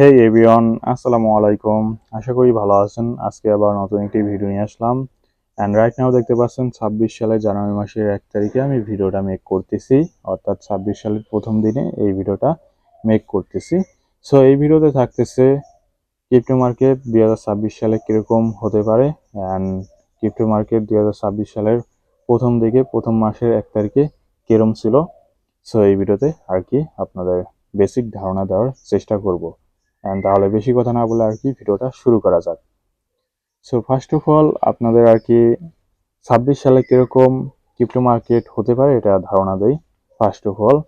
হেই everyone আসসালামু আলাইকুম। আশা করি ভালো আছেন। আজকে আবার নতুন একটি ভিডিও নিয়ে আসলাম। অ্যান্ড রাইট নাও দেখতে পাচ্ছেন, ছাব্বিশ সালের জানুয়ারি মাসের এক তারিখে আমি ভিডিওটা মেক করতেছি। অর্থাৎ ছাব্বিশ সালের প্রথম দিনে এই ভিডিওটা মেক করতেছি। সো এই ভিডিওতে থাকতেছে ক্রিপ্টো মার্কেট দুই হাজার ছাব্বিশ সালে কীরকম হতে পারে অ্যান্ড ক্রিপ্টো মার্কেট দুই হাজার ছাব্বিশ সালের প্রথম দিকে, প্রথম মাসের এক তারিখে কিরম ছিল। সো এই ভিডিওতে আর কি আপনাদের বেসিক ধারণা দেওয়ার চেষ্টা করব। তাহলে বেশি কথা না বলে আর কি ভিডিওটা শুরু করা যাক। সো ফার্স্ট অফ অল আপনাদের আর কি ছাব্বিশ সালে কীরকম ক্রিপ্টো মার্কেট হতে পারে এটা ধারণা দেই first of all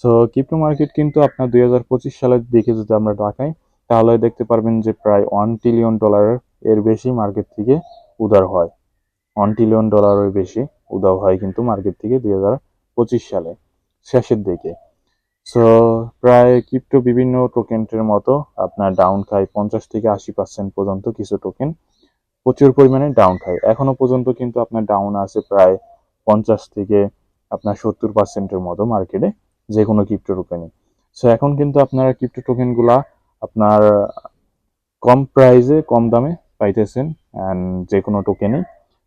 so crypto market কিন্তু আপনার দুই হাজার পঁচিশ সালের দিকে যদি আমরা তাকাই, তাহলে দেখতে পারবেন যে প্রায় ওয়ান ট্রিলিয়ন ডলারের এর বেশি মার্কেট থেকে উদার হয়। ওয়ান ট্রিলিয়ন ডলারের বেশি উদার হয় কিন্তু মার্কেট থেকে দুই হাজার পঁচিশ সালে। শেষের দিকে। সো প্রায় ক্রিপ্টো বিভিন্ন টোকেনের মতো আপনার ডাউন খায় পঞ্চাশ থেকে আশি পার্সেন্ট পর্যন্ত কিছু টোকেন প্রচুর পরিমাণে ডাউন খায়। এখনও পর্যন্ত কিন্তু আপনার ডাউন আছে প্রায় পঞ্চাশ থেকে আপনার সত্তর পার্সেন্টের মতো মার্কেটে যে কোনো ক্রিপ্টো টোকেনে সো এখন কিন্তু আপনারা ক্রিপ্টো টোকেনগুলা আপনার কম প্রাইসে কম দামে পাইতেছেন অ্যান্ড যে কোনো টোকেনে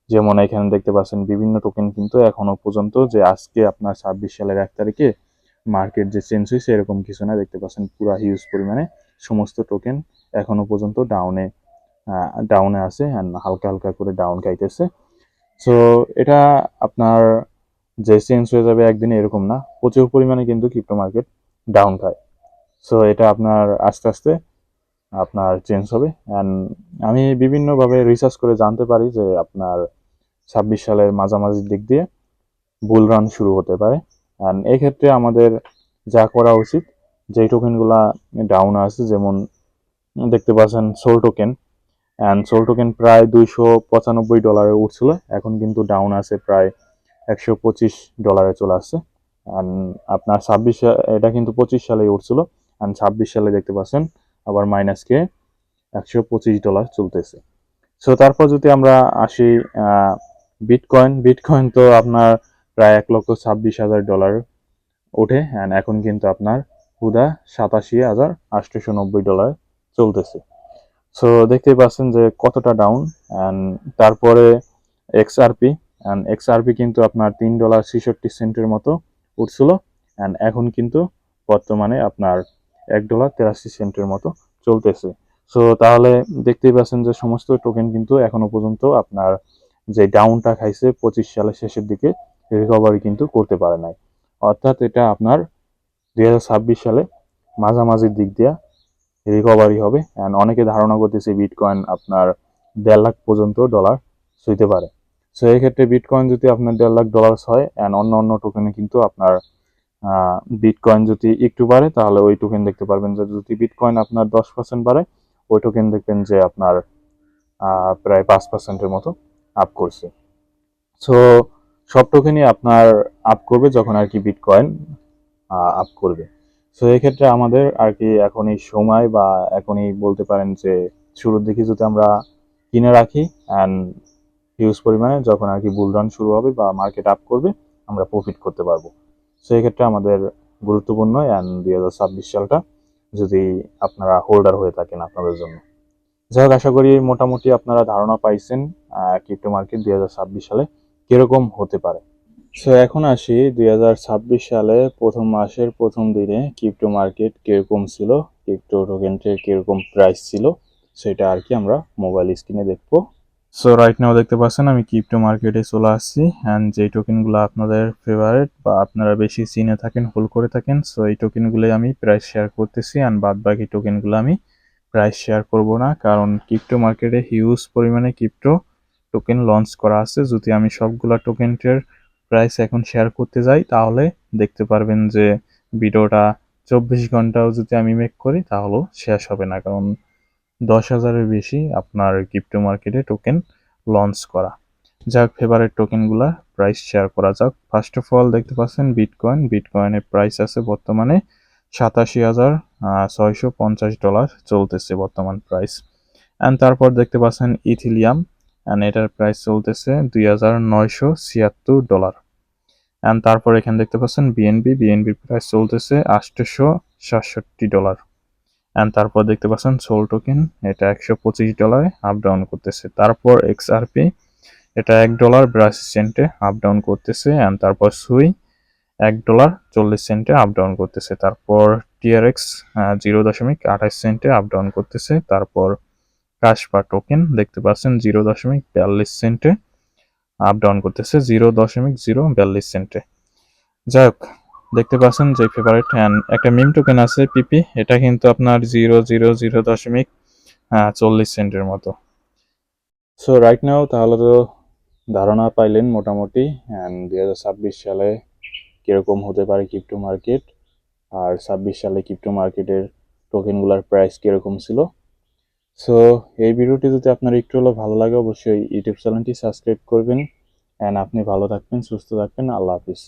যেমন এখানে দেখতে পাচ্ছেন বিভিন্ন টোকেন কিন্তু এখনও পর্যন্ত যে আজকে আপনার ছাব্বিশ সালের এক তারিখে মার্কেট যে চেঞ্জ হয়েছে, এরকম কিছু না। দেখতে পাচ্ছেন পুরা হিউজ পরিমাণে সমস্ত টোকেন এখনও পর্যন্ত ডাউনে ডাউনে আছে অ্যান্ড হালকা হালকা করে ডাউন খাইতেছে সো এটা আপনার যে চেঞ্জ হয়ে যাবে একদিনে এরকম না। প্রচুর পরিমাণে কিন্তু ক্রিপ্টো মার্কেট ডাউন খায়। সো এটা আপনার আস্তে আস্তে আপনার চেঞ্জ হবে। অ্যান্ড আমি বিভিন্নভাবে রিসার্চ করে জানতে পারি যে আপনার ছাব্বিশ সালের মাঝামাঝির দিক দিয়ে বুল রান শুরু হতে পারে। এক্ষেত্রে আমাদের যা করা উচিত, যেই টোকেনগুলা ডাউন আছে, যেমন দেখতে পাচ্ছেন SOL token and SOL token প্রায় দুইশো পঁচানব্বই ডলারে উঠছিল, এখন কিন্তু ডাউন আছে প্রায় একশো পঁচিশ ডলারে চলে আসছে। অ্যান্ড আপনার ছাব্বিশ, এটা কিন্তু পঁচিশ সালে উঠছিল অ্যান্ড ছাব্বিশ সালে দেখতে পাচ্ছেন আবার মাইনাসকে একশো পঁচিশ ডলার চলতেছে। সো তারপর যদি আমরা আসি বিটকয়েন বিটকয়েন তো আপনার প্রায় এক লক্ষ ছাব্বিশ হাজার ডলার ওঠে অ্যান্ড এখন কিন্তু আপনার হুদা সাতাশি হাজার আটশোশো নব্বই ডলার চলতেছে। সো দেখতেই পাচ্ছেন যে কতটা ডাউন অ্যান্ড তারপরে এক্সআরপি অ্যান্ড এক্সআরপি কিন্তু আপনার তিন ডলার ছেষট্টি সেন্টের মতো উঠছিল অ্যান্ড এখন কিন্তু বর্তমানে আপনার এক ডলার তেরাশি সেন্টের মতো চলতেছে। সো তাহলে দেখতেই পাচ্ছেন যে সমস্ত টোকেন কিন্তু এখনও পর্যন্ত আপনার যে ডাউনটা খাইছে পঁচিশ সালের শেষের দিকে রিকভারি কিন্তু করতে পারে নাই। অর্থাৎ এটা আপনার দুই হাজার ছাব্বিশ সালে মাঝামাঝির দিক দিয়ে রিকভারি হবে। অ্যান্ড অনেকে ধারণা করতেছে বিটকয়েন আপনার দেড় লাখ পর্যন্ত ডলার ছুঁতে পারে। সো এই ক্ষেত্রে বিটকয়েন যদি আপনার দেড় লাখ ডলার হয় অ্যান্ড অন্য অন্য টোকেনে কিন্তু আপনার বিটকয়েন যদি একটু বাড়ে, তাহলে ওই টোকেন দেখতে পারবেন যে যদি বিটকয়েন আপনার দশ পার্সেন্ট বাড়ে, ওই টোকেন দেখবেন যে আপনার প্রায় পাঁচ পার্সেন্টের মতো আপ করছে। সো সব টোকেনই আপনার আপ করবে যখন আর কি বিটকয়েন আপ করবে। সো এক্ষেত্রে আমাদের আর কি এখন এই সময় বা এখনই বলতে পারেন যে শুরুর দিকে যদি আমরা কিনে রাখি অ্যান্ড হিউজ পরিমাণে যখন আর কি বুলরান শুরু হবে বা মার্কেট আপ করবে, আমরা প্রফিট করতে পারব। সো এক্ষেত্রে আমাদের গুরুত্বপূর্ণ অ্যান্ড দুই হাজার ছাব্বিশ সালটা যদি আপনারা হোল্ডার হয়ে থাকেন আপনাদের জন্য। যাই হোক, আশা করি মোটামুটি আপনারা ধারণা পাইছেন ক্রিপ্টো মার্কেট দুই হাজার ছাব্বিশ সালে। কীরকম হতে পারে? সো এখন আসি দুই হাজার ছাব্বিশ সালে প্রথম মাসের প্রথম দিনে ক্রিপ্টো মার্কেট কীরকম ছিল ক্রিপ্টো টোকেনটির কীরকম প্রাইস ছিল, সেটা আর কি আমরা মোবাইল স্ক্রিনে দেখব। সো রাইট নাও দেখতে পাচ্ছেন আমি ক্রিপ্টো মার্কেটে চলে আসছি অ্যান্ড যে টোকেনগুলো আপনাদের ফেভারিট বা আপনারা বেশি চিনে থাকেন হোল্ড করে থাকেন সো এই টোকেনগুলোই আমি প্রাইস শেয়ার করতেছি অ্যান্ড বাদ বাকি টোকেনগুলো আমি প্রাইস শেয়ার করব না, কারণ ক্রিপ্টো মার্কেটে হিউজ পরিমাণে ক্রিপ্টো টোকেন লঞ্চ করা আছে। যদি আমি সবগুলা টোকেনটির প্রাইস এখন শেয়ার করতে যাই, তাহলে দেখতে পারবেন যে ভিডিওটা চব্বিশ ঘন্টাও যদি আমি মেক করি, তাহলেও শেষ হবে না। কারণ দশ হাজারের বেশি আপনার ক্রিপ্টো মার্কেটে টোকেন লঞ্চ করা। যাক ফেভারেট টোকেনগুলা প্রাইস শেয়ার করা যাক। ফার্স্ট অফ অল দেখতে পাচ্ছেন বিটকয়েন বিটকয়েনের প্রাইস আছে বর্তমানে সাতাশি হাজার ছয়শো পঞ্চাশ ডলার চলতেছে বর্তমান প্রাইস অ্যান্ড তারপর দেখতে পাচ্ছেন ইথিলিয়াম অ্যান্ড এটার প্রাইস চলতেছে দুই হাজার নয়শো ছিয়াত্তর ডলার অ্যান্ড তারপর এখানে দেখতে পাচ্ছেন বিএনবি বিএনবির প্রাইস চলতেছে আটশোশো সাতষট্টি ডলার অ্যান্ড তারপর দেখতে পাচ্ছেন সোল টোকেন এটা একশো পঁচিশ ডলারে আপ ডাউন করতেছে। তারপর এক্সআরপি এটা এক ডলার বিরাশি সেন্টে আপ ডাউন করতেছে। অ্যান্ড তারপর সুই এক ডলার চল্লিশ সেন্টে আপ ডাউন করতেছে। তারপর টিআরএক্স জিরো দশমিক আঠাশ সেন্টে আপ ডাউন করতেছে। তারপর কাশ বা টোকেন দেখতে পাচ্ছেন জিরো দশমিক বিয়াল্লিশ সেন্টে আপ ডাউন করতেছে জিরো দশমিক জিরো বিয়াল্লিশ সেন্টে যাই হোক, দেখতে পাচ্ছেন যে ফেভারিট অ্যান্ড একটা মিম টোকেন আছে পিপি এটা কিন্তু আপনার জিরো জিরো জিরো দশমিক চল্লিশ সেন্টের মতো। সো রাইট নাও তাহলে তো ধারণা পাইলেন মোটামুটি অ্যান্ড দুই হাজার ছাব্বিশ সালে কীরকম হতে পারে ক্রিপ্টো মার্কেট আর ছাব্বিশ সালে ক্রিপ্টো মার্কেটের টোকেনগুলোর প্রাইস কীরকম ছিল সো এই ভিডিওটি যদি আপনার একটু হলেও ভালো লাগে, অবশ্যই ইউটিউব চ্যানেলটি সাবস্ক্রাইব করবেন। অ্যান্ড আপনি ভালো থাকবেন, সুস্থ থাকবেন। আল্লাহ হাফিজ।